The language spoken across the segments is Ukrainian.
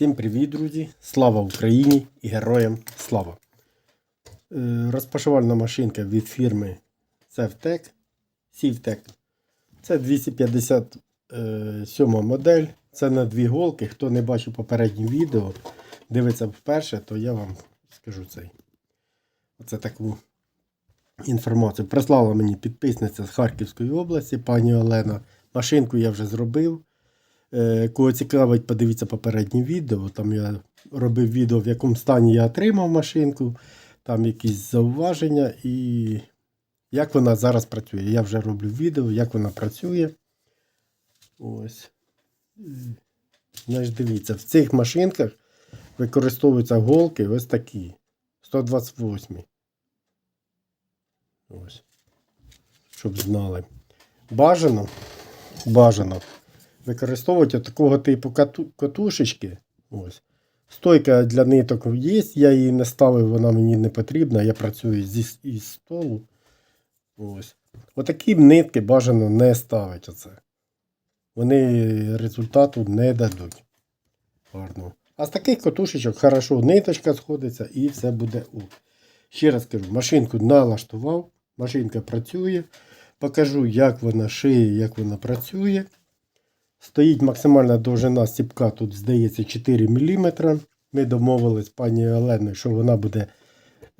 Всім привіт, друзі! Слава Україні і героям слава! Е, Розпашувальна машинка від фірми Sevtec. Sivtec. Це 257 модель. Це на дві голки. Хто не бачив попереднє відео, дивиться вперше, то я вам скажу цей. Оце таку інформацію. Прислала мені підписниця з Харківської області, пані Олена. Машинку я вже зробив. Е, Кого цікавить, подивіться попереднє відео. Там я робив відео, в якому стані я отримав машинку, там якісь зауваження і як вона зараз працює. Я вже роблю відео, як вона працює. Ось. Значить, дивіться, в цих машинках використовуються голки ось такі. 128. Ось. Щоб знали. Бажано. Бажано використовувати такого типу катушечки. Ось. Стойка для ниток є, я її не ставив, вона мені не потрібна. Я працюю зі із столу. Ось. Отакі нитки бажано не ставити. Оце. Вони результату не дадуть. Гарно. А з таких катушечок хорошо ниточка сходиться і все буде у. Ще раз кажу, машинку налаштував, машинка працює. Покажу, як вона шиє, як вона працює. Стоїть максимальна довжина стіпка, тут здається 4 мм. Ми домовились з пані Оленою, що вона буде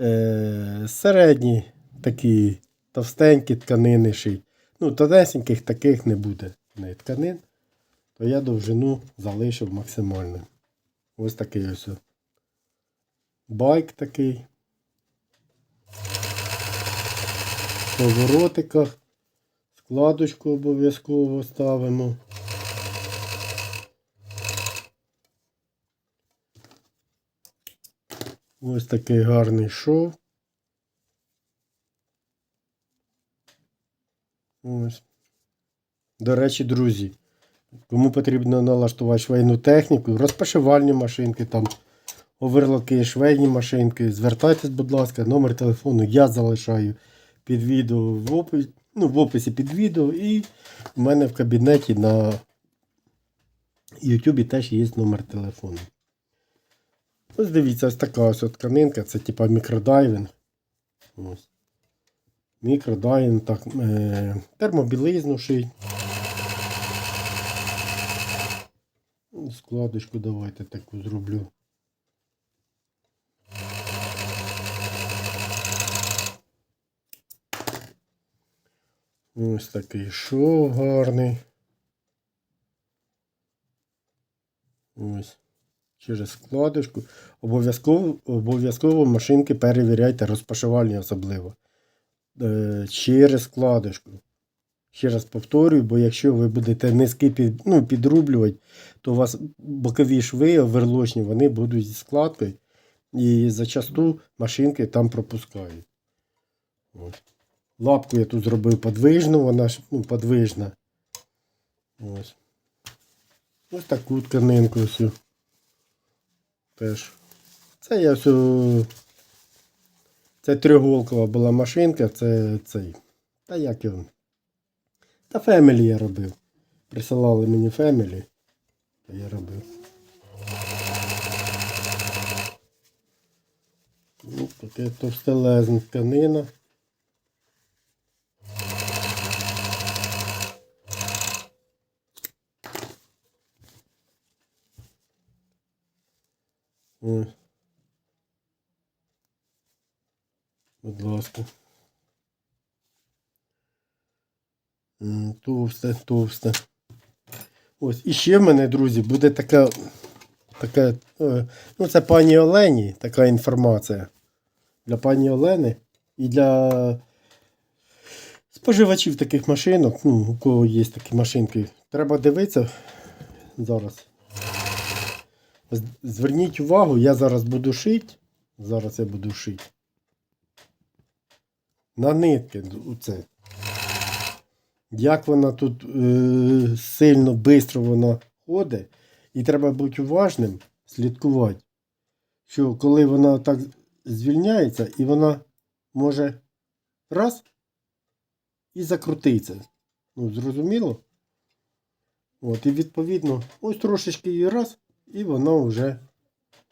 е, середні, такі товстенькі тканини шить. Ну, тонесеньких таких не буде не тканин. То я довжину залишив максимально. Ось такий ось. Байк такий. В поворотиках. Складочку обов'язково ставимо. Ось такий гарний шов. Ось. До речі, друзі, кому потрібно налаштувати швейну техніку, розпашивальні машинки, там, оверлоки, швейні машинки, звертайтесь, будь ласка, номер телефону я залишаю під відео в описі, ну, в описі під відео і в мене в кабінеті на YouTube теж є номер телефону. Ось дивіться, ось така ось от тканинка, це типа мікродайвінг. Ось. Мікродайвінг, так, е, термобілизну шить. Складочку давайте таку зроблю. Ось такий шов гарний. Ось через складочку. Обов'язково обов'язково машинки перевіряйте, розпашивальні особливо. Е, через складочку. Ще раз повторюю, бо якщо ви будете низьки під, ну, підрублювати, то у вас бокові шви оверлочні, вони будуть зі складкою. І зачасту машинки там пропускають. Ось. Лапку я тут зробив подвижну, вона ж ну, подвижна. Ось. Ось таку тканинку всю. Теж. Це я все. Це трьохголкова була машинка, це цей. Та як його? Та Family я робив. Присилали мені Family. Та я робив. Ну, таке товстелезна тканина. Ось. Будь ласка. Товсте, товсте. Ось. І ще в мене, друзі, буде така. така е, ну, це пані Олені, така інформація. Для пані Олени і для споживачів таких машинок, ну, у кого є такі машинки, треба дивитися зараз. Зверніть увагу, я зараз буду шити. Зараз я буду шити. На нитки оце. Як вона тут е, сильно швидко вона ходить. І треба бути уважним, слідкувати. Що коли вона так звільняється, і вона може раз і закрутиться. Ну, зрозуміло? От, і відповідно, ось трошечки її раз І воно вже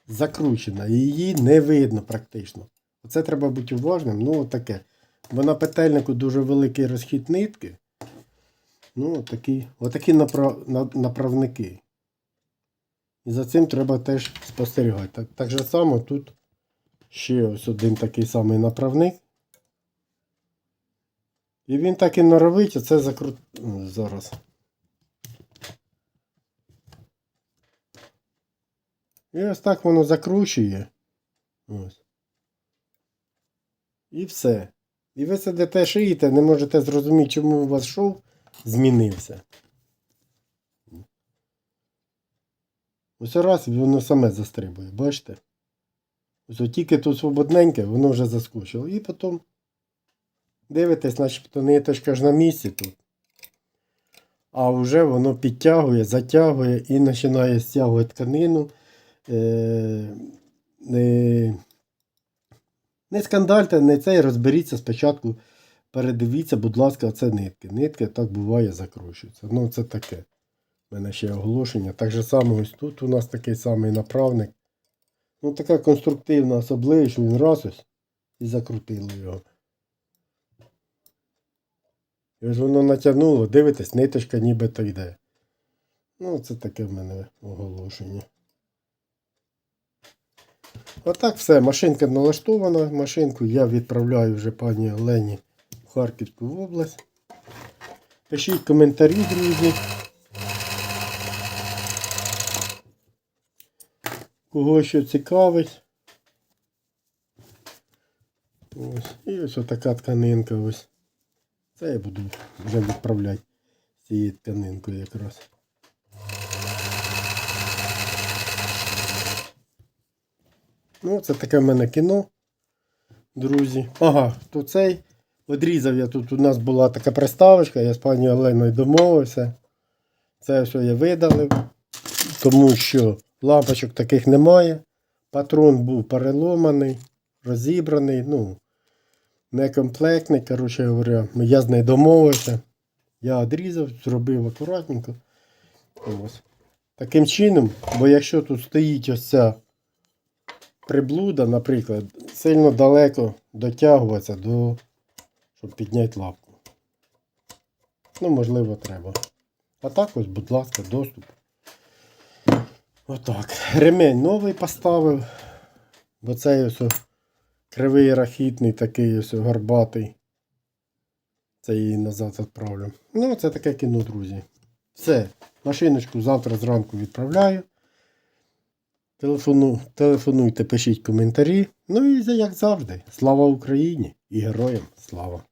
закручено. І її не видно практично. Оце треба бути уважним. Ну, таке. Бо на петельнику дуже великий розхід нитки. Ну, отакі, отакі направ, направники. І за цим треба теж спостерігати. Так, так же само тут ще ось один такий самий направник. І він так і норовить, це закрут... Зараз. І ось так воно закручує. Ось. І все. І ви сидите шиєте, не можете зрозуміти, чому у вас шов змінився. Ось раз воно саме застрибує, бачите? Ось тільки тут свободненьке, воно вже заскочило. І потім дивитесь, начебто ниточка ж на місці тут. А вже воно підтягує, затягує і починає стягувати тканину. Е, не, скандальте, не цей, розберіться спочатку. Передивіться, будь ласка, це нитки. Нитки так буває, закручуються. Ну, це таке. У мене ще оголошення. Так же само ось тут у нас такий самий направник. Ну, така конструктивна особливість, він раз ось і закрутило його. І ось воно натягнуло, дивитесь, ниточка нібито йде. Ну, це таке в мене оголошення. Отак все. Машинка налаштована. Машинку я відправляю вже пані Олені в Харківську область. Пишіть коментарі, друзі. Кого що цікавить. Ось. І ось така тканинка ось. Це я буду вже відправляти з цією тканинкою якраз. Ну, це таке в мене кіно, друзі. Ага, то цей. Одрізав я тут. У нас була така приставочка, я з пані Оленою домовився. Це все я видалив, тому що лампочок таких немає. Патрон був переломаний, розібраний, ну, некомплектний, коротше говоря. Я з нею домовився. Я одрізав, зробив акуратненько. Ось. Таким чином, бо якщо тут стоїть ось ця приблуда, наприклад, сильно далеко дотягуватися до, щоб підняти лапку. Ну, можливо, треба. А так ось, будь ласка, доступ. Отак. Ремень новий поставив. Бо цей ось кривий рахітний, такий ось горбатий. Це її назад відправлю. Ну, це таке кіно, друзі. Все. Машиночку завтра зранку відправляю. Телефону, телефонуйте, пишіть коментарі. Ну і як завжди, слава Україні і героям слава!